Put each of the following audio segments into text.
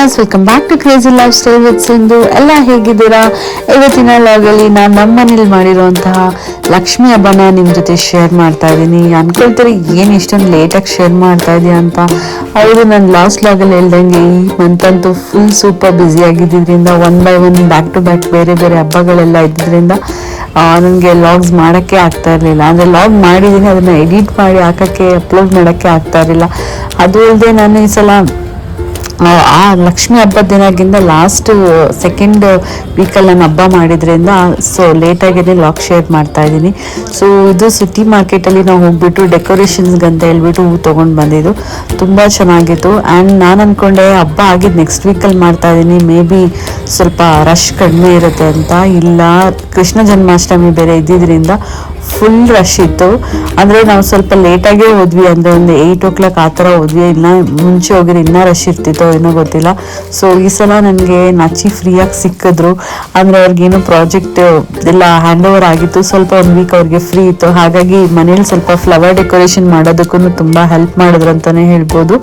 Viewers welcome back to crazy lifestyle with Sindhu ಎಲ್ಲ ಹೇಗಿದ್ದೀರಾ? ಇವತ್ತಿನ ಲಾಗಲ್ಲಿ ನಾನು ನಮ್ಮ ಮನೇಲಿ ಮಾಡಿರುವಂತಹ ಲಕ್ಷ್ಮಿ ಹಬ್ಬನ ನಿಮ್ಮ ಜೊತೆ ಶೇರ್ ಮಾಡ್ತಾ ಇದ್ದೀನಿ. ಅನ್ಕೊಳ್ತಾರೆ, ಏನು ಇಷ್ಟೊಂದು ಲೇಟಾಗಿ ಶೇರ್ ಮಾಡ್ತಾ ಇದೆಯಾ ಅಂತ. ಹೌದು, ನಾನು ಲಾಸ್ಟ್ ಲಾಗಲ್ಲಿ ಹೇಳ್ದಂಗೆ ಈ ಮಂತ್ ಅಂತೂ ಫುಲ್ ಸೂಪರ್ ಬ್ಯುಸಿ ಆಗಿದ್ದರಿಂದ one by one back to back ಬೇರೆ ಬೇರೆ ಹಬ್ಬಗಳೆಲ್ಲ ಇದ್ದಿದ್ದರಿಂದ ನನಗೆ ಲಾಗ್ಸ್ ಮಾಡೋಕ್ಕೆ ಆಗ್ತಾ ಇರಲಿಲ್ಲ. ಅಂದರೆ ಲಾಗ್ ಮಾಡಿದ್ದೀನಿ, ಅದನ್ನು ಎಡಿಟ್ ಮಾಡಿ ಹಾಕೋಕ್ಕೆ ಅಪ್ಲೋಡ್ ಮಾಡೋಕ್ಕೆ ಆಗ್ತಾ ಇರಲಿಲ್ಲ. ಅದು ಅಲ್ಲದೆ ನಾನು ಈ ಸಲ ಆ ಲಕ್ಷ್ಮಿ ಹಬ್ಬದ ದಿನಗಿಂತ ಲಾಸ್ಟ್ ಸೆಕೆಂಡ್ ವೀಕಲ್ಲಿ ನಾನು ಹಬ್ಬ ಮಾಡಿದ್ರಿಂದ ಸೊ ಲೇಟಾಗಿ ಲಾಕ್ ಶೇರ್ ಮಾಡ್ತಾ ಇದ್ದೀನಿ. ಸೊ ಇದು ಸಿಟಿ ಮಾರ್ಕೆಟಲ್ಲಿ ನಾವು ಹೋಗ್ಬಿಟ್ಟು ಡೆಕೋರೇಷನ್ಸ್ಗೆ ಅಂತ ಹೇಳ್ಬಿಟ್ಟು ಹೂ ತೊಗೊಂಡು ಬಂದಿದ್ದು. ತುಂಬ ಚೆನ್ನಾಗಿತ್ತು. ಆ್ಯಂಡ್ ನಾನು ಅಂದ್ಕೊಂಡೆ ಹಬ್ಬ ಆಗಿದ್ದು ನೆಕ್ಸ್ಟ್ ವೀಕಲ್ಲಿ ಮಾಡ್ತಾ ಇದ್ದೀನಿ. ಮೇ ಬಿ ಸ್ವಲ್ಪ ರಶ್ ಕಡಿಮೆ ಇರುತ್ತೆ ಅಂತ. ಇಲ್ಲ, ಕೃಷ್ಣ ಜನ್ಮಾಷ್ಟಮಿ ಬೇರೆ ಇದ್ದಿದ್ದರಿಂದ ಫುಲ್ ರಶ್ ಇತ್ತು. ಅಂದರೆ ನಾವು ಸ್ವಲ್ಪ ಲೇಟಾಗೇ ಹೋದ್ವಿ. ಅಂದರೆ ಒಂದು ಏಯ್ಟ್ ಓ ಕ್ಲಾಕ್ ಆ ಥರ ಹೋದ್ವಿ. ಇನ್ನೂ ಮುಂಚೆ ಹೋಗಿದ್ರೆ ಇನ್ನೂ ರಶ್ ಇರ್ತಿತ್ತೋ ಏನೋ ಗೊತ್ತಿಲ್ಲ. ಸೊ ಈ ಸಲ ನನಗೆ ನಚ್ಚಿ ಫ್ರೀಯಾಗಿ ಸಿಕ್ಕಿದ್ರು. ಅಂದರೆ ಅವ್ರಿಗೇನು ಪ್ರಾಜೆಕ್ಟ್ ಎಲ್ಲ ಹ್ಯಾಂಡ್ ಓವರ್ ಆಗಿತ್ತು. ಸ್ವಲ್ಪ ಒಂದು ವೀಕ್ ಅವ್ರಿಗೆ ಫ್ರೀ ಇತ್ತು. ಹಾಗಾಗಿ ಮನೇಲಿ ಸ್ವಲ್ಪ ಫ್ಲವರ್ ಡೆಕೋರೇಷನ್ ಮಾಡೋದಕ್ಕೂ ತುಂಬ ಹೆಲ್ಪ್ ಮಾಡಿದ್ರು ಅಂತಲೇ ಹೇಳ್ಬೋದು.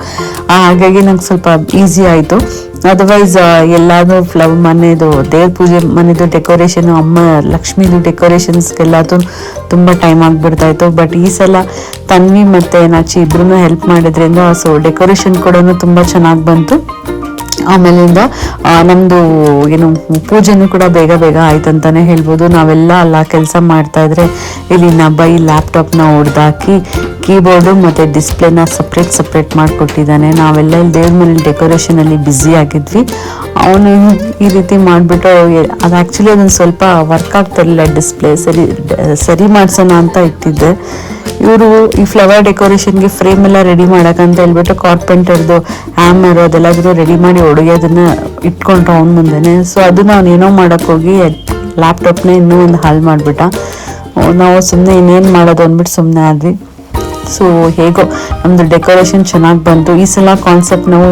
ಹಾಗಾಗಿ ನಂಗೆ ಸ್ವಲ್ಪ ಈಸಿ ಆಯಿತು. ಅದರ್ವೈಸ್ ಎಲ್ಲಾನು ಫ್ಲವ್ ಮನೆದು, ದೇವ್ರ ಪೂಜೆ ಮನೆದು ಡೆಕೋರೇಷನ್ ಅಮ್ಮ ಲಕ್ಷ್ಮೀದು ಡೆಕೋರೇಷನ್ಸ್ಗೆಲ್ಲದೂ ತುಂಬ ಟೈಮ್ ಆಗಿಬಿಡ್ತಾ ಇತ್ತು ಬಟ್ ಈ ಸಲ ತನ್ವಿ ಮತ್ತು ನಾಚಿ ಇಬ್ರು ಹೆಲ್ಪ್ ಮಾಡಿದ್ರಿಂದ ಸೊ ಡೆಕೋರೇಷನ್ ಕೂಡ ತುಂಬ ಚೆನ್ನಾಗಿ ಬಂತು. ಆಮೇಲಿಂದ ನಮ್ಮದು ಏನು ಪೂಜೆನೂ ಕೂಡ ಬೇಗ ಬೇಗ ಆಯ್ತು ಅಂತಾನೆ ಹೇಳ್ಬೋದು. ನಾವೆಲ್ಲ ಅಲ್ಲ ಕೆಲಸ ಮಾಡ್ತಾ ಇದ್ರೆ ಇಲ್ಲಿ ನಬೈ ಲ್ಯಾಪ್ಟಾಪ್ನ ಹೊಡೆದಾಕಿ, ಕೀಬೋರ್ಡು ಮತ್ತು ಡಿಸ್ಪ್ಲೇನ ಸಪ್ರೇಟ್ ಸಪ್ರೇಟ್ ಮಾಡಿಕೊಟ್ಟಿದ್ದಾನೆ. ನಾವೆಲ್ಲ ಇಲ್ಲಿ ದೇವ್ರ ಮನೇಲಿ ಡೆಕೋರೇಷನಲ್ಲಿ ಬ್ಯುಸಿ ಆಗಿದ್ವಿ. ಅವನು ಈ ರೀತಿ ಮಾಡಿಬಿಟ್ಟು ಅದು ಆ್ಯಕ್ಚುಲಿ ಅದೊಂದು ಸ್ವಲ್ಪ ವರ್ಕ್ ಆಗ್ತಿರಲಿಲ್ಲ ಡಿಸ್ಪ್ಲೇ ಸರಿ ಸರಿ ಮಾಡಿಸೋಣ ಅಂತ ಇಟ್ಟಿದ್ದೆ. ಇವರು ಈ ಫ್ಲವರ್ ಡೆಕೋರೇಷನ್ಗೆ ಫ್ರೇಮ್ ಎಲ್ಲ ರೆಡಿ ಮಾಡೋಕ್ಕಂತ ಹೇಳ್ಬಿಟ್ಟು ಕಾರ್ಪೆಂಟರ್ದು ಹ್ಯಾಮರ್ ಅದೆಲ್ಲದನ್ನು ರೆಡಿ ಮಾಡಿ ಒಡಗೋದನ್ನ ಇಟ್ಕೊಂಡ್ರು ಅವ್ನ ಮುಂದೆನೆ. ಸೊ ಅದನ್ನ ಅವ್ನು ಏನೋ ಮಾಡೋಕ್ಕೋಗಿ ಲ್ಯಾಪ್ಟಾಪ್ನ ಇನ್ನೂ ಒಂದು ಹಾಳು ಮಾಡಿಬಿಟ್ಟ. ನಾವು ಸುಮ್ಮನೆ ಇನ್ನೇನು ಮಾಡೋದು ಅಂದ್ಬಿಟ್ಟು ಸುಮ್ಮನೆ ಆದ್ವಿ. ಸೊ ಹೇಗೋ ನಮ್ಮದು ಡೆಕೋರೇಷನ್ ಚೆನ್ನಾಗಿ ಬಂತು. ಈ ಸಲ ಕಾನ್ಸೆಪ್ಟ್ ನಾವು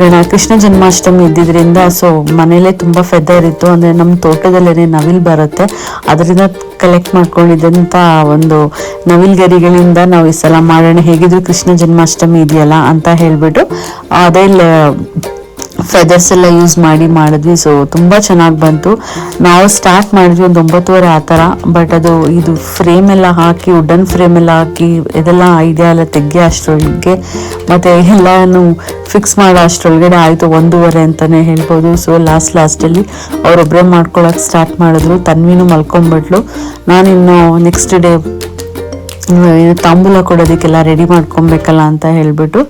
ಗಣ, ಕೃಷ್ಣ ಜನ್ಮಾಷ್ಟಮಿ ಇದ್ದಿದ್ರಿಂದ ಸೊ ಮನೇಲೆ ತುಂಬ ಫೆದರ್ ಇತ್ತು. ಅಂದರೆ ನಮ್ಮ ತೋಟದಲ್ಲೇ ನವಿಲ್ ಬರುತ್ತೆ. ಅದರಿಂದ ಕಲೆಕ್ಟ್ ಮಾಡ್ಕೊಂಡಿದ್ದಂಥ ಒಂದು ನವಿಲ್ ಗರಿಗಳಿಂದ ನಾವು ಈ ಸಲ ಮಾಡೋಣ. ಹೇಗಿದ್ರು ಕೃಷ್ಣ ಜನ್ಮಾಷ್ಟಮಿ ಇದೆಯಲ್ಲ ಅಂತ ಹೇಳಿಬಿಟ್ಟು, ಅದೇ ಫೆದರ್ಸ್ ಎಲ್ಲ ಯೂಸ್ ಮಾಡಿ ಮಾಡಿದ್ವಿ. ಸೊ ತುಂಬ ಚೆನ್ನಾಗಿ ಬಂತು. ನಾವು ಸ್ಟಾರ್ಟ್ ಮಾಡಿದ್ವಿ ಒಂದು ಒಂಬತ್ತುವರೆ ಆ ಥರ ಬಟ್ ಅದು ಇದು ಫ್ರೇಮ್ ಎಲ್ಲ ಹಾಕಿ ವುಡನ್ ಫ್ರೇಮ್ ಎಲ್ಲ ಹಾಕಿ, ಇದೆಲ್ಲ ಐಡಿಯಾ ಎಲ್ಲ ತೆಗೆ ಅಷ್ಟರೊಳಗೆ. ಮತ್ತು ಎಲ್ಲನೂ ಫಿಕ್ಸ್ ಮಾಡೋ ಅಷ್ಟರೊಳಗಡೆ ಆಯಿತು ಒಂದೂವರೆ ಅಂತಲೇ ಹೇಳ್ಬೋದು. ಸೊ ಲಾಸ್ಟ್ ಲಾಸ್ಟಲ್ಲಿ ಅವರೊಬ್ಬರೇ ಮಾಡ್ಕೊಳಕ್ಕೆ ಸ್ಟಾರ್ಟ್ ಮಾಡಿದ್ರು. ತನ್ವಿನೂ ಮಲ್ಕೊಂಡ್ಬಿಟ್ಲು. ನಾನಿನ್ನು ನೆಕ್ಸ್ಟ್ ಡೇ ತಾಂಬೂಲ ಕೊಡೋದಕ್ಕೆಲ್ಲ ರೆಡಿ ಮಾಡ್ಕೊಬೇಕಲ್ಲ ಅಂತ ಹೇಳಿಬಿಟ್ಟು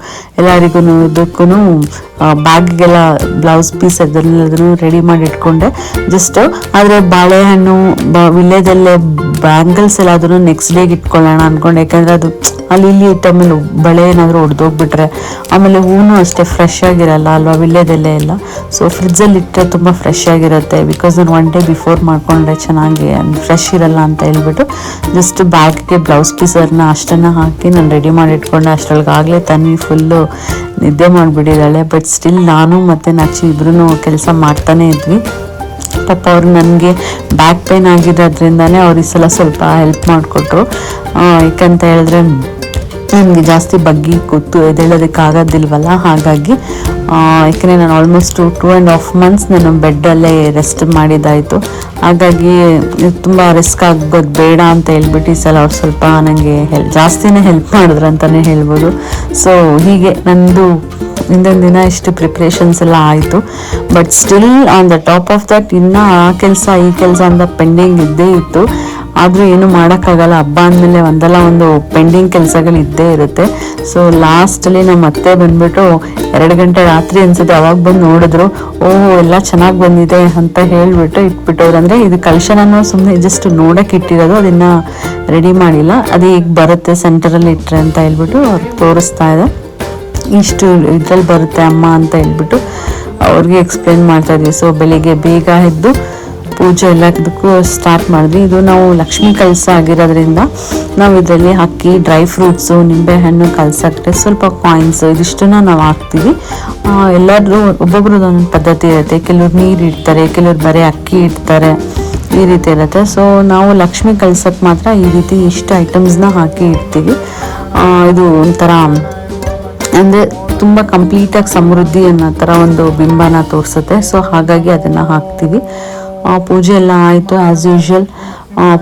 ಎಲ್ಲರಿಗೂ ಇದಕ್ಕೂ ಬ್ಯಾಗ್ಗೆಲ್ಲ ಬ್ಲೌಸ್ ಪೀಸ್ ಅದೆಲ್ಲದನ್ನು ರೆಡಿ ಮಾಡಿ ಇಟ್ಕೊಂಡೆ ಜಸ್ಟ್ ಆದರೆ ಬಾಳೆಹಣ್ಣು, ಬ ವಿಳ್ಯದಲ್ಲೇ ಬ್ಯಾಂಗಲ್ಸ್ ಎಲ್ಲ ಅದನ್ನು ನೆಕ್ಸ್ಟ್ ಡೇಗೆ ಇಟ್ಕೊಳ್ಳೋಣ ಅನ್ಕೊಂಡೆ. ಯಾಕಂದರೆ ಅದು ಅಲ್ಲಿ ಇಲ್ಲಿ ಇಟ್ಟಮೇಲೆ ಬಳೆ ಏನಾದರೂ ಒಡೆದೋಗ್ಬಿಟ್ರೆ ಆಮೇಲೆ ಹೂನು ಅಷ್ಟೇ ಫ್ರೆಶ್ ಆಗಿರಲ್ಲ ಅಲ್ವಾ, ವಿಳ್ಯದೆಲೆ ಎಲ್ಲ? ಸೊ ಫ್ರಿಜ್ಜಲ್ಲಿ ಇಟ್ಟರೆ ತುಂಬ ಫ್ರೆಶ್ ಆಗಿರುತ್ತೆ ಬಿಕಾಸ್ ನಾನು ಒನ್ ಡೇ ಬಿಫೋರ್ ಮಾಡ್ಕೊಂಡ್ರೆ ಚೆನ್ನಾಗಿ ಫ್ರೆಶ್ ಇರಲ್ಲ ಅಂತ ಹೇಳ್ಬಿಟ್ಟು ಜಸ್ಟ್ ಬ್ಯಾಗ್ಗೆ ಬ್ಲೌಸ್ ಪೀಸರ್ನ ಅಷ್ಟನ್ನು ಹಾಕಿ ನಾನು ರೆಡಿ ಮಾಡಿ ಇಟ್ಕೊಂಡೆ. ಅಷ್ಟರೊಳಗಾಗಲೇ ತನ್ನಿ ಫುಲ್ಲು ನಿದ್ದೆ ಮಾಡಿಬಿಟ್ಟಿದ್ದಾಳೆ ಬಟ್ ಸ್ಟಿಲ್ ನಾನು ಮತ್ತು ನಚ್ಚಿ ಇಬ್ಬರೂ ಕೆಲಸ ಮಾಡ್ತಾನೆ ಇದ್ವಿ. ಪಾಪ ಅವ್ರು ನನಗೆ ಬ್ಯಾಕ್ ಪೇನ್ ಆಗಿರೋದ್ರಿಂದನೇ ಅವ್ರು ಈ ಸಲ ಸ್ವಲ್ಪ ಹೆಲ್ಪ್ ಮಾಡಿಕೊಟ್ರು. ಯಾಕಂತ ಹೇಳಿದ್ರೆ ನನಗೆ ಜಾಸ್ತಿ ಬಗ್ಗಿ ಕೂತು ಎದ್ದೇಳೋದಕ್ಕಾಗೋದಿಲ್ವಲ್ಲ ಹಾಗಾಗಿ ಯಾಕೆಂದರೆ ನಾನು almost two two and half months ನಾನು ಬೆಡ್ಡಲ್ಲೇ ರೆಸ್ಟ್ ಮಾಡಿದ್ದಾಯಿತು. ಹಾಗಾಗಿ, ತುಂಬ ರಿಸ್ಕ್ ಆಗೋದು ಬೇಡ ಅಂತ ಹೇಳ್ಬಿಟ್ಟು ಈ ಸಲ ಅವ್ರು ಸ್ವಲ್ಪ ನನಗೆ ಹೆಲ್ ಜಾಸ್ತಿನೇ ಹೆಲ್ಪ್ ಮಾಡಿದ್ರು ಅಂತಲೇ ಹೇಳ್ಬೋದು. ಸೊ ಹೀಗೆ ನಂದು ಹಿಂದಿನ ದಿನ ಇಷ್ಟು ಪ್ರಿಪ್ರೇಷನ್ಸ್ ಎಲ್ಲ ಆಯಿತು. But still on the top of that ಇನ್ನೂ ಆ ಕೆಲಸ, ಈ ಕೆಲಸ ಅಂತ ಪೆಂಡಿಂಗ್ ಇದ್ದೇ ಇತ್ತು. ಆದರೂ ಏನು ಮಾಡೋಕ್ಕಾಗಲ್ಲ. ಹಬ್ಬ ಅಂದಮೇಲೆ ಒಂದಲ್ಲ ಒಂದು ಪೆಂಡಿಂಗ್ ಕೆಲಸಗಳು ಇದ್ದೇ ಇರುತ್ತೆ. ಸೊ ಲಾಸ್ಟಲ್ಲಿ ನಮ್ಮ ಅತ್ತೆ ಬಂದುಬಿಟ್ಟು ಎರಡು ಗಂಟೆ ರಾತ್ರಿ ಅನಿಸುತ್ತೆ. ಅವಾಗ ಬಂದು ನೋಡಿದ್ರು, ಓಹ್, ಎಲ್ಲ ಚೆನ್ನಾಗಿ ಬಂದಿದೆ ಅಂತ ಹೇಳಿಬಿಟ್ಟು ಇಟ್ಬಿಟ್ಟವ್ರು. ಅಂದರೆ ಇದು ಕಲ್ಶನನ್ನು ಸುಮ್ಮನೆ ಜಸ್ಟ್ ನೋಡೋಕೆ ಇಟ್ಟಿರೋದು, ಅದನ್ನು ರೆಡಿ ಮಾಡಿಲ್ಲ. ಅದು ಈಗ ಬರುತ್ತೆ ಸೆಂಟರಲ್ಲಿ ಇಟ್ಟರೆ ಅಂತ ಹೇಳ್ಬಿಟ್ಟು ತೋರಿಸ್ತಾ ಇದೆ ಇಷ್ಟು ಇದ್ರಲ್ಲಿ ಬರುತ್ತೆ ಅಮ್ಮ ಅಂತ ಹೇಳ್ಬಿಟ್ಟು ಅವ್ರಿಗೆ ಎಕ್ಸ್ಪ್ಲೇನ್ ಮಾಡ್ತಾ ಇದ್ವಿ. ಸೊ ಬೆಳಿಗ್ಗೆ ಬೇಗ ಎದ್ದು ಪೂಜೆ ಎಲ್ಲದಕ್ಕೂ ಸ್ಟಾರ್ಟ್ ಮಾಡಿದ್ವಿ. ಇದು ನಾವು ಲಕ್ಷ್ಮೀ ಕಲಸ ಆಗಿರೋದ್ರಿಂದ ನಾವು ಇದರಲ್ಲಿ ಅಕ್ಕಿ ಡ್ರೈ ಫ್ರೂಟ್ಸು ನಿಂಬೆಹಣ್ಣು ಕಲ್ಸಕ್ಕೆ ಸ್ವಲ್ಪ ಕಾಯಿನ್ಸ್ ಇದಿಷ್ಟನ್ನ ನಾವು ಹಾಕ್ತೀವಿ. ಎಲ್ಲರೂ ಒಬ್ಬೊಬ್ರದ್ದು ಒಂದೊಂದು ಪದ್ಧತಿ ಇರುತ್ತೆ. ಕೆಲವ್ರು ನೀರು ಇಡ್ತಾರೆ, ಕೆಲವ್ರು ಬರೀ ಅಕ್ಕಿ ಇಡ್ತಾರೆ, ಈ ರೀತಿ ಇರುತ್ತೆ. ಸೊ ನಾವು ಲಕ್ಷ್ಮಿ ಕಲ್ಸಕ್ಕೆ ಮಾತ್ರ ಈ ರೀತಿ ಇಷ್ಟು ಐಟಮ್ಸ್ನ ಹಾಕಿ ಇಡ್ತೀವಿ. ಇದು ಒಂಥರ ಅಂದರೆ ತುಂಬ ಕಂಪ್ಲೀಟಾಗಿ ಸಮೃದ್ಧಿ ಅನ್ನೋ ಥರ ಒಂದು ಬಿಂಬನ ತೋರಿಸುತ್ತೆ. ಸೊ ಹಾಗಾಗಿ ಅದನ್ನು ಹಾಕ್ತೀವಿ. ಪೂಜೆ ಎಲ್ಲ ಆಯಿತು ಆ್ಯಸ್ ಯೂಶ್ವಲ್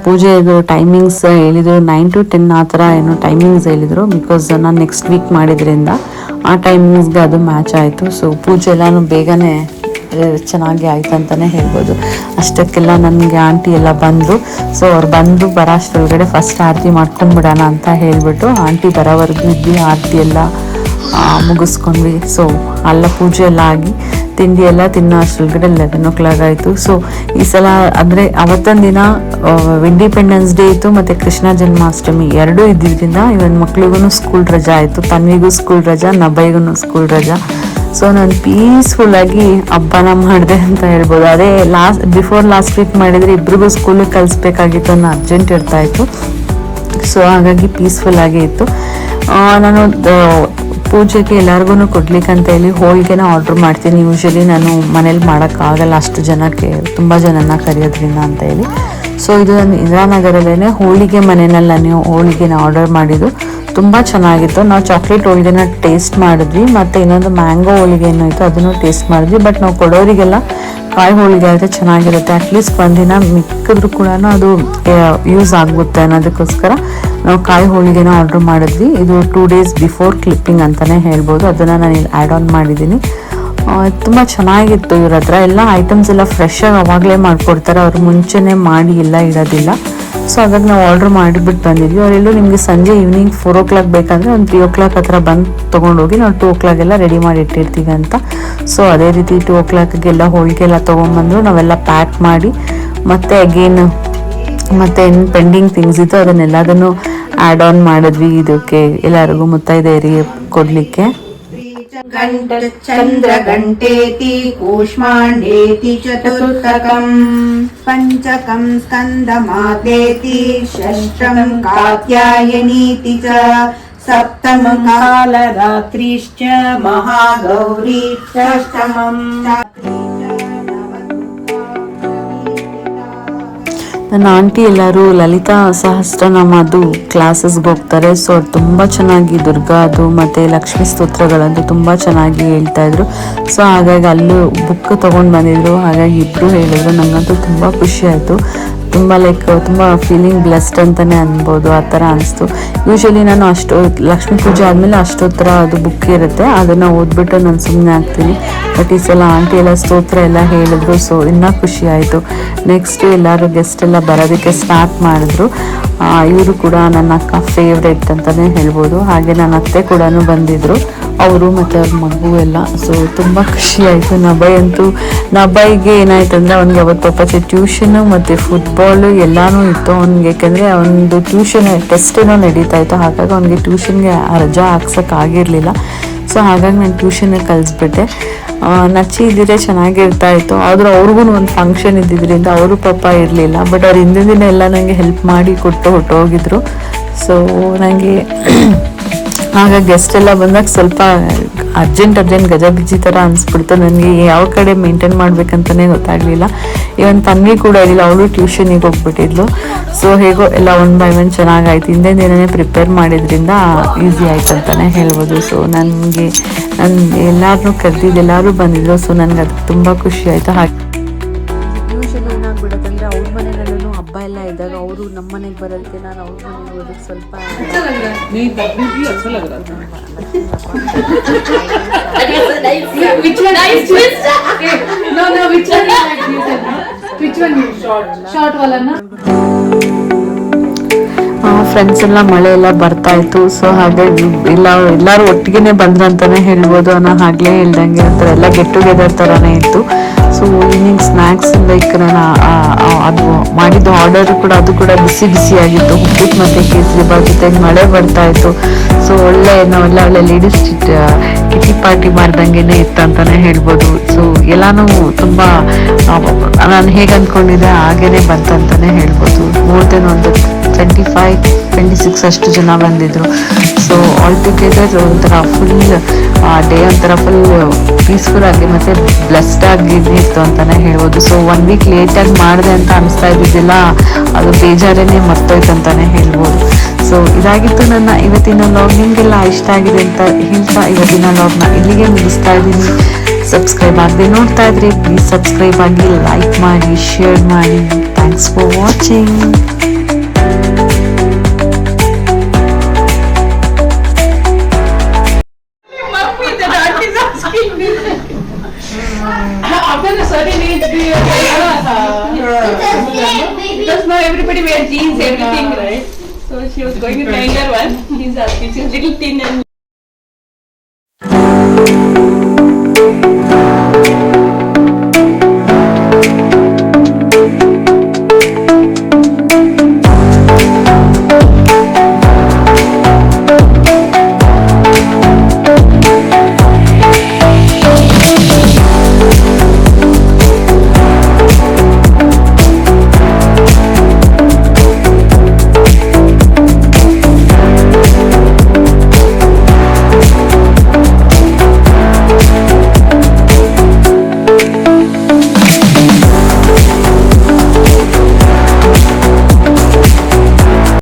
ಪೂಜೆದು ಟೈಮಿಂಗ್ಸ್ ಹೇಳಿದರು. ನೈನ್ ಟು ಟೆನ್ ಆ ಥರ ಏನೋ ಟೈಮಿಂಗ್ಸ್ ಹೇಳಿದರು ಬಿಕಾಸ್ ನಾನು ನೆಕ್ಸ್ಟ್ ವೀಕ್ ಮಾಡಿದ್ರಿಂದ ಆ ಟೈಮಿಂಗ್ಸ್ಗೆ ಅದು ಮ್ಯಾಚ್ ಆಯಿತು. ಸೊ ಪೂಜೆ ಎಲ್ಲನೂ ಬೇಗನೆ ಚೆನ್ನಾಗಿ ಆಯ್ತು ಅಂತಲೇ ಹೇಳ್ಬೋದು. ಅಷ್ಟಕ್ಕೆಲ್ಲ ನನಗೆ ಆಂಟಿ ಎಲ್ಲ ಬಂದರು ಸೊ ಅವ್ರು ಬಂದು ಬರೋ ಅಷ್ಟರೊಳಗಡೆ ಫಸ್ಟ್ ಆರತಿ ಮಾಡ್ಕೊಂಡ್ಬಿಡೋಣ ಅಂತ ಹೇಳಿಬಿಟ್ಟು ಆಂಟಿ ಬರೋವರೆಗೂ ಇದ್ದು ಆರತಿ ಎಲ್ಲ ಮುಗಿಸ್ಕೊಂಡ್ವಿ. ಸೊ ಅಲ್ಲ ಪೂಜೆ ಎಲ್ಲ ಆಗಿ ತಿಂಡಿ ಎಲ್ಲ ತಿನ್ನೋ ಅಷ್ಟೊಳಗಡೆ ಲೆವೆನ್ ಓ ಕ್ಲಾಕ್ ಆಯಿತು. ಸೊ ಈ ಸಲ ಅಂದರೆ ಅವತ್ತೊಂದು ದಿನ ಇಂಡಿಪೆಂಡೆನ್ಸ್ ಡೇ ಇತ್ತು ಮತ್ತು ಕೃಷ್ಣ ಜನ್ಮಾಷ್ಟಮಿ ಎರಡೂ ಇದ್ದಿದ್ದರಿಂದ ಇವನ್ ಮಕ್ಳಿಗೂ ಸ್ಕೂಲ್ ರಜಾ ಆಯಿತು. ತನ್ವಿಗೂ ಸ್ಕೂಲ್ ರಜಾ ನಬ್ಬೈಗೂ ಸ್ಕೂಲ್ ರಜಾ. ಸೊ ನಾನು ಪೀಸ್ಫುಲ್ಲಾಗಿ ಹಬ್ಬನ ಮಾಡಿದೆ ಅಂತ ಹೇಳ್ಬೋದು. ಅದೇ ಲಾಸ್ಟ್ ಬಿಫೋರ್ ಲಾಸ್ಟ್ ವೀಕ್ ಮಾಡಿದರೆ ಇಬ್ರಿಗೂ ಸ್ಕೂಲಿಗೆ ಕಲಿಸ್ಬೇಕಾಗಿತ್ತು ಅನ್ನೋ ಅರ್ಜೆಂಟ್ ಇರ್ತಾಯಿತ್ತು ಸೊ ಹಾಗಾಗಿ ಪೀಸ್ಫುಲ್ಲಾಗೇ ಇತ್ತು. ನಾನು ಪೂಜೆಗೆ ಎಲ್ಲರಿಗೂ ಕೊಡ್ಲಿಕ್ಕೆ ಅಂತ ಹೇಳಿ ಹೋಳಿಗೆನ ಆರ್ಡರ್ ಮಾಡ್ತೀನಿ. ಯೂಶಲಿ ನಾನು ಮನೇಲಿ ಮಾಡೋಕ್ಕಾಗಲ್ಲ ಅಷ್ಟು ಜನಕ್ಕೆ, ತುಂಬ ಜನನ ಕರೆಯೋದ್ರಿಂದ ಅಂತ ಹೇಳಿ. ಸೊ ಇದು ನಾನು ಇಂದಿರಾನಗರಲ್ಲೇ ಹೋಳಿಗೆ ಮನೆಯಲ್ಲಿ ನಾನು ಹೋಳಿಗೆನ ಆರ್ಡರ್ ಮಾಡಿದ್ದು ತುಂಬ ಚೆನ್ನಾಗಿತ್ತು. ನಾವು ಚಾಕ್ಲೇಟ್ ಹೋಳಿಗೆನ ಟೇಸ್ಟ್ ಮಾಡಿದ್ವಿ, ಮತ್ತು ಇನ್ನೊಂದು ಮ್ಯಾಂಗೋ ಹೋಳಿಗೆ ಏನೋ ಇತ್ತು, ಅದನ್ನು ಟೇಸ್ಟ್ ಮಾಡಿದ್ವಿ. ಬಟ್ ನಾವು ಕೊಡೋರಿಗೆಲ್ಲ ಕಾಯಿ ಹೋಳಿಗೆ ಆದರೆ ಚೆನ್ನಾಗಿರುತ್ತೆ. ಅಟ್ಲೀಸ್ಟ್ ಒಂದಿನ ಮಿಕ್ಕಿದ್ರು ಕೂಡ ಅದು ಯೂಸ್ ಆಗುತ್ತೆ ಅನ್ನೋದಕ್ಕೋಸ್ಕರ ನಾವು ಕಾಯಿ ಹೋಳಿಗೆನ ಆರ್ಡ್ರ್ ಮಾಡಿದ್ವಿ. ಇದು ಟೂ ಡೇಸ್ ಬಿಫೋರ್ ಕ್ಲಿಪ್ಪಿಂಗ್ ಅಂತಲೇ ಹೇಳ್ಬೋದು. ಅದನ್ನು ನಾನು ಇಲ್ಲಿ ಆ್ಯಡ್ ಆನ್ ಮಾಡಿದ್ದೀನಿ ತುಂಬ ಚೆನ್ನಾಗಿತ್ತು ಇವ್ರ ಹತ್ರ. ಎಲ್ಲ ಐಟಮ್ಸ್ ಎಲ್ಲ ಫ್ರೆಶ್ ಆಗಿ ಅವಾಗಲೇ ಮಾಡಿಕೊಡ್ತಾರೆ. ಅವ್ರು ಮುಂಚೆನೇ ಮಾಡಿ ಇಲ್ಲ, ಇಡೋದಿಲ್ಲ. ಸೊ ಹಾಗಾಗಿ ನಾವು ಆರ್ಡ್ರ್ ಮಾಡಿಬಿಟ್ಟು ಬಂದಿದ್ವಿ. ಅವರೆಲ್ಲೂ ನಿಮಗೆ ಸಂಜೆ ಈವ್ನಿಂಗ್ ಫೋರ್ ಓ ಕ್ಲಾಕ್ ಬೇಕಂದರೆ ಒಂದು ತ್ರೀ ಓ ಕ್ಲಾಕ್ ಹತ್ರ ಬಂದು ತೊಗೊಂಡೋಗಿ ನಾವು ಟೂ ಓ ಕ್ಲಾಕೆಲ್ಲ ರೆಡಿ ಮಾಡಿ ಇಟ್ಟಿರ್ತೀವಿ ಅಂತ. ಸೊ ಅದೇ ರೀತಿ ಟೂ ಓ ಕ್ಲಾಕ್ಗೆಲ್ಲ ಹೋಳಿಗೆ ಎಲ್ಲ ತೊಗೊಂಬಂದು ನಾವೆಲ್ಲ ಪ್ಯಾಕ್ ಮಾಡಿ ಮತ್ತೆ ಅಗೇನ್ ಮತ್ತೆ ಏನು ಪೆಂಡಿಂಗ್ ಥಿಂಗ್ಸ್ ಇತ್ತು ಅದನ್ನೆಲ್ಲದನ್ನು ಆ್ಯಡ್ ಆನ್ ಮಾಡಿದ್ವಿ ಇದಕ್ಕೆ ಎಲ್ಲರಿಗೂ ಮುತ್ತೈದೆಯರಿಗೆ ಕೊಡಲಿಕ್ಕೆ चन्द्रघण्टेति कूष्माण्डेति चतुर्थकम् पञ्चकम् स्कन्दमातेति षष्ठम् कात्यायनीति च सप्तमम् कालरात्रिश्च महागौरी षष्ठमम् ನನ್ನ ಆಂಟಿ ಎಲ್ಲರೂ ಲಲಿತಾ ಸಹಸ್ರನಾಮದು ಕ್ಲಾಸಸ್ಗೆ ಹೋಗ್ತಾರೆ. ಸೊ ಅದು ತುಂಬ ಚೆನ್ನಾಗಿ ದುರ್ಗಾದು ಮತ್ತು ಲಕ್ಷ್ಮೀ ಸ್ತೋತ್ರಗಳಂತೂ ತುಂಬ ಚೆನ್ನಾಗಿ ಹೇಳ್ತಾ ಇದ್ರು. ಸೊ ಹಾಗಾಗಿ ಅಲ್ಲೂ ಬುಕ್ ತೊಗೊಂಡು ಬಂದಿದ್ರು. ಹಾಗಾಗಿ ಇಬ್ಬರು ಹೇಳಿದ್ರು. ನನಗಂತೂ ತುಂಬ ಖುಷಿ ಆಯಿತು. ತುಂಬ ಲೈಕ್ ತುಂಬ ಫೀಲಿಂಗ್ ಬ್ಲೆಸ್ಡ್ ಅಂತಲೇ ಅನ್ಬೋದು, ಆ ಥರ ಅನಿಸ್ತು. ಯೂಶ್ವಲಿ ನಾನು ಅಷ್ಟು, ಲಕ್ಷ್ಮೀ ಪೂಜೆ ಆದಮೇಲೆ ಅಷ್ಟೊತ್ತರ ಅದು ಬುಕ್ ಇರುತ್ತೆ. ಅದನ್ನು ಓದ್ಬಿಟ್ಟು ನಾನು ಸುಮ್ಮನೆ ಆಗ್ತೀನಿ. ಬಟ್ ಈ ಸಲ ಆಂಟಿ ಎಲ್ಲ ಸ್ತೋತ್ರ ಎಲ್ಲ ಹೇಳಿದ್ರು ಸೊ ಇನ್ನೂ ಖುಷಿ ಆಯಿತು. ನೆಕ್ಸ್ಟ್ ಎಲ್ಲರೂ ಗೆಸ್ಟ್ ಎಲ್ಲ ಬರೋದಕ್ಕೆ ಸ್ಟಾರ್ಟ್ ಮಾಡಿದ್ರು. ಇವರು ಕೂಡ ನನ್ನ ಅಕ್ಕ ಫೇವ್ರೇಟ್ ಅಂತಲೇ ಹೇಳ್ಬೋದು. ಹಾಗೆ ನನ್ನ ಅತ್ತೆ ಕೂಡ ಬಂದಿದ್ರು. ಅವರು ಮತ್ತು ಅವ್ರ ಮಗು ಎಲ್ಲ ಸೊ ತುಂಬ ಖುಷಿ ಆಯ್ತು. ನಬೈ ಅಂತೂ, ನಬೈಗೆ ಏನಾಯ್ತು ಅಂದರೆ ಅವ್ನಿಗೆ ಅವತ್ತು ಪಾಪಚ್ಚೆ ಟ್ಯೂಷನು ಮತ್ತು ಫುಟ್ಬಾಲು ಎಲ್ಲಾನು ಇತ್ತು ಅವ್ನಿಗೆ. ಯಾಕೆಂದರೆ ಅವನದು ಟ್ಯೂಷನ್ ಟೆಸ್ಟ್ ಏನೋ ನಡೀತಾ ಇತ್ತು. ಹಾಗಾಗಿ ಅವನಿಗೆ ಟ್ಯೂಷನ್ಗೆ ರಜಾ ಹಾಕ್ಸೋಕ್ಕಾಗಿರಲಿಲ್ಲ ಸೊ ಹಾಗಾಗಿ ನಾನು ಟ್ಯೂಷನ್ಗೆ ಕಲಿಸ್ಬಿಟ್ಟೆ ಆ, ನಚ್ಚಿ ಇದ್ದಿದ್ರೆ ಚೆನ್ನಾಗಿರ್ತಾ ಇತ್ತು ಆದರೂ ಅವ್ರಿಗೂ ಒಂದು ಫಂಕ್ಷನ್ ಇದ್ದಿದ್ದರಿಂದ ಅವರು ಪಾಪ ಇರಲಿಲ್ಲ. ಬಟ್ ಅವ್ರು ಹಿಂದಿನ ದಿನ ಎಲ್ಲ ನನಗೆ ಹೆಲ್ಪ್ ಮಾಡಿ ಕೊಟ್ಟು ಹೊಟ್ಟೋಗಿದ್ರು ಸೊ ನನಗೆ ಆಗ ಗೆಸ್ಟ್ ಎಲ್ಲ ಬಂದಾಗ ಸ್ವಲ್ಪ ಅರ್ಜೆಂಟ್ ಅರ್ಜೆಂಟ್ ಗಜಬಿಜಿ ಥರ ಅನಿಸ್ಬಿಡ್ತು. ನನಗೆ ಯಾವ ಕಡೆ ಮೇಂಟೈನ್ ಮಾಡ್ಬೇಕಂತಲೇ ಗೊತ್ತಾಗಲಿಲ್ಲ. ಇವನ್ ತನ್ವಿ ಕೂಡ ಇರಲಿಲ್ಲ, ಅವಳು ಟ್ಯೂಷನಿಗೆ ಹೋಗ್ಬಿಟ್ಟಿದ್ಲು. ಸೊ ಹೇಗೋ ಎಲ್ಲ ಒನ್ ಬೈ ಒನ್ ಚೆನ್ನಾಗಾಯ್ತು. ಹಿಂದೆ ದಿನನೇ ಪ್ರಿಪೇರ್ ಮಾಡಿದ್ರಿಂದ ಈಸಿ ಆಯ್ತು ಅಂತಲೇ ಹೇಳ್ಬೋದು. ಸೊ ನನಗೆ ನನ್ನ ಎಲ್ಲರನ್ನೂ ಕರೆದಿದ್ದು ಎಲ್ಲರೂ ಬಂದಿದ್ರು. ಸೊ ನನಗೆ ಅದು ತುಂಬ ಖುಷಿ ಆಯಿತು. ಹಾಗೆ ಇದ್ದಾಗ ಅವರು ನಮ್ಮ ಮನೆಗೆ ಬರೋದಕ್ಕೆ ನಾನು ಅವ್ರ ಮನೆಗೆ ಹೋದಕ್ಕೆ ಸ್ವಲ್ಪ Which one? Short. Short one, no. Friends ಎಲ್ಲ ಮಳೆ ಎಲ್ಲ ಬರ್ತಾ ಇತ್ತು. ಸೊ ಹಾಗೆ ಇಲ್ಲ, ಎಲ್ಲರೂ ಒಟ್ಟಿಗೆನೆ ಬಂದ್ರು ಅಂತಾನೆ ಹೇಳ್ಬೋದು ಅನ್ನೋ ಹಾಗೆ ಹೇಳ್ದಂಗೆ ಒಂಥರ ಎಲ್ಲ ಗೆಟ್ ಟುಗೆದರ್ ಥರನೇ ಇತ್ತು. ಸೊ ಈವ್ನಿಂಗ್ ಸ್ನ್ಯಾಕ್ಸ್ ಲೈಕ್ ನಾನು ಅದು ಮಾಡಿದ್ದು ಆರ್ಡರ್ ಕೂಡ ಅದು ಕೂಡ ಬಿಸಿ ಬಿಸಿಯಾಗಿತ್ತು ಉಪ್ಪಿಟ್ಟು ಮತ್ತೆ ಕೇಸರಿ ಬಾತ್ ಜೊತೆಗೆ ಮಳೆ ಬರ್ತಾ ಇತ್ತು. ಸೊ ಒಳ್ಳೆ ನಾವೆಲ್ಲ ಒಳ್ಳೆ ಲೇಡೀಸ್ ಕಿಟಿ ಪಾರ್ಟಿ ಮಾಡ್ದಂಗೆನೆ ಇತ್ತು ಅಂತಾನೆ ಹೇಳ್ಬೋದು. ಸೊ ಎಲ್ಲಾನು ತುಂಬ ನಾನು ಹೇಗೆ ಅಂದ್ಕೊಂಡಿದ್ದೆ ಹಾಗೇನೆ ಬಂತಂತಾನೆ ಹೇಳ್ಬೋದು. ದೆನ್ ಒಂದು ಟ್ವೆಂಟಿ ಫೈವ್ ಟ್ವೆಂಟಿ ಸಿಕ್ಸ್ ಅಷ್ಟು ಜನ ಬಂದಿದ್ರು. ಸೊ ಆಲ್ ಟುಗೆದರ್ ಒಂಥರ ಫುಲ್ ಡೇ ಒಂಥರ ಫುಲ್ ಪೀಸ್ಫುಲ್ ಆಗಿ ಮತ್ತು ಬ್ಲೆಸ್ಡ್ ಆಗಿ ಇತ್ತು ಅಂತಲೇ ಹೇಳ್ಬೋದು. ಸೊ ಒನ್ ವೀಕ್ ಲೇಟಾಗಿ ಮಾಡಿದೆ ಅಂತ ಅನಿಸ್ತಾ ಇದ್ದಿದ್ದಿಲ್ಲ, ಅದು ಬೇಜಾರೇನೆ ಮರ್ತೋಯ್ತು ಅಂತಲೇ ಹೇಳ್ಬೋದು. ಸೊ ಇದಾಗಿತ್ತು ನನ್ನ ಇವತ್ತಿನ ಲಾಗ್ ನಿಮಗೆಲ್ಲ ಇಷ್ಟ ಆಗಿದೆ ಅಂತ ಹೇಳ್ತಾ ಇವತ್ತಿನ ಲಾಗ್ನ ಇಲ್ಲಿಗೆ ಮುಗಿಸ್ತಾ ಇದ್ದೀನಿ. ಸಬ್ಸ್ಕ್ರೈಬ್ ಆಗದೆ ನೋಡ್ತಾ ಇದ್ರೆ. ಪ್ಲೀಸ್ ಸಬ್ಸ್ಕ್ರೈಬ್ ಆಗಿ ಲೈಕ್ ಮಾಡಿ ಶೇರ್ ಮಾಡಿ. Thanks for watching everybody wears jeans, everything, right? So she was going with younger one. He's asking, she's little thin and